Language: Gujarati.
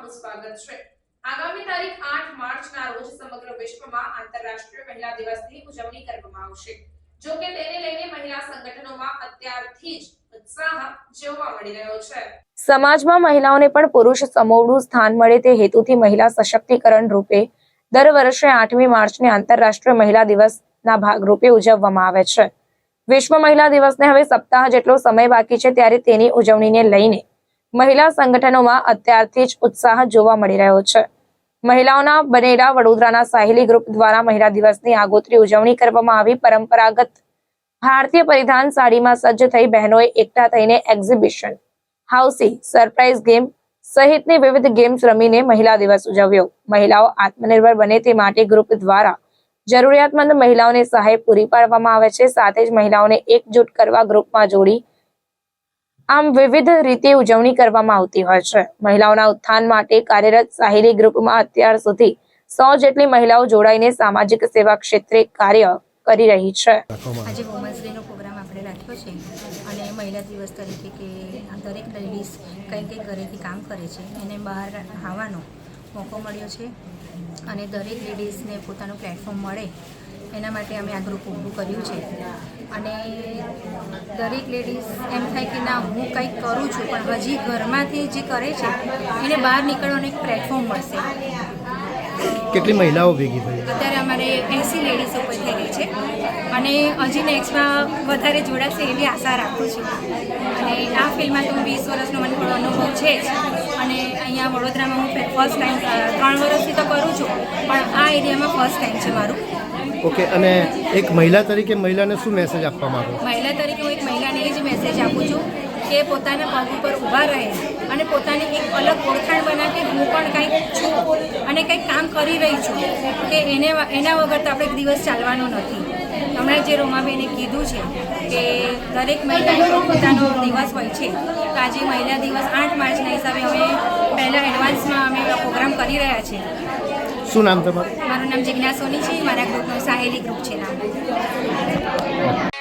સ્વાગત છે. આગામી તારીખ આઠ માર્ચના રોજ સમગ્ર વિશ્વમાં આંતરરાષ્ટ્રીય મહિલા દિવસની ઉજવણી કરવામાં આવશે. જો કે તેને લઈને મહિલા સંગઠનોમાં અત્યારથી જ સમાજમાં મહિલાઓને પણ પુરુષ સમોવડું સ્થાન મળે તે હેતુથી મહિલા સશક્તિકરણ રૂપે દર વર્ષે આઠમી માર્ચને આંતરરાષ્ટ્રીય મહિલા દિવસના ભાગરૂપે ઉજવવામાં આવે છે. વિશ્વ મહિલા દિવસને હવે સપ્તાહ જેટલો સમય બાકી છે ત્યારે તેની ઉજવણીને લઈને મહિલા સંગઠનોમાં અત્યારથી જ ઉત્સાહ જોવા મળી રહ્યો છે. મહિલાઓના બનેલા વડોદરાના સાહેલી ગ્રુપ દ્વારા મહિલા દિવસની આગોતરી ઉજવણી કરવામાં આવી. પરંપરાગત ભારતીય પરિધાન સાડીમાં સજ્જ થઈ બહેનોએ એકઠા થઈને એક્ઝિબિશન હાઉસી સરપ્રાઇઝ ગેમ સહિતની વિવિધ ગેમ્સ રમીને મહિલા દિવસ ઉજવ્યો. મહિલાઓ આત્મનિર્ભર બને તે માટે ગ્રુપ દ્વારા જરૂરિયાતમંદ મહિલાઓને સહાય પૂરી પાડવામાં આવે છે. સાથે જ મહિલાઓને એકજૂટ કરવા ગ્રુપમાં જોડી આમ વિવિધ રીતે ઉજવણી કરવામાં આવતી હોય છે. મહિલાઓના ઉત્થાન માટે કાર્યરત સાહિલી ગ્રુપમાં અત્યાર સુધી સો જેટલી મહિલાઓ જોડાઈને સામાજિક સેવા ક્ષેત્રે કાર્ય કરી રહી છે. આજે વુમન્સ ડેનો પ્રોગ્રામ આપણે રાખ્યો છે અને મહિલા દિવસ તરીકે કે દરેક લેડીઝ કંઈ કંઈ ઘરેથી કામ કરે છે, એને બહાર આવવાનો મોકો મળ્યો છે અને દરેક લેડીઝને પોતાનું પ્લેટફોર્મ મળે એના માટે અમે આ ગ્રુપ ઊભું કર્યું છે. અને દરેક લેડીઝ એમ થાય કે ના, હું કંઈક કરું છું, પણ હજી ઘરમાંથી જે કરે છે, એને બહાર નીકળવાનું એક પ્લેટફોર્મ મળશે. કેટલી મહિલાઓ ભેગી થઈ? અત્યારે અમારે એસી લેડીઝ ઉપર થઈ ગઈ છે. અને હજી નેક્સ્ટમાં વધારે જોડાશે એવી આશા રાખું છું. અને આ ફિલ્ડમાં તો હું વીસ વર્ષનો મને થોડો અનુભવ છે જ. અને અહીંયા વડોદરામાં હું ફર્સ્ટ ટાઈમ ત્રણ વર્ષથી તો કરું છું પણ આ એરિયામાં ફર્સ્ટ ટાઈમ છે મારું. ઓકે અને એક મહિલા તરીકે મહિલાને શું મેસેજ આપવા માંગો? મહિલા તરીકે હું એક મહિલાને એ જ મેસેજ આપું છું કે પોતાના પગ ઉપર ઊભા રહે અને પોતાની એક અલગ ઓળખાણ બનાવે હું પણ કંઈક છું અને કંઈક કામ કરી રહી છું કે એને એના વગર તો આપણે એક દિવસ ચાલવાનો નથી. હમણાં જે રોમાબેને કીધું છે કે દરેક મહિલાનો પોતાનો દિવસ હોય છે તો આજે મહિલા દિવસ આઠ માર્ચના હિસાબે અમે પહેલાં એડવાન્સમાં અમે પ્રોગ્રામ કરી રહ્યા છીએ શું નામ તમારું? મારું નામ જિજ્ઞાસોની છે મારા ગ્રુપનું સાહેલી ગ્રુપ છે નામ.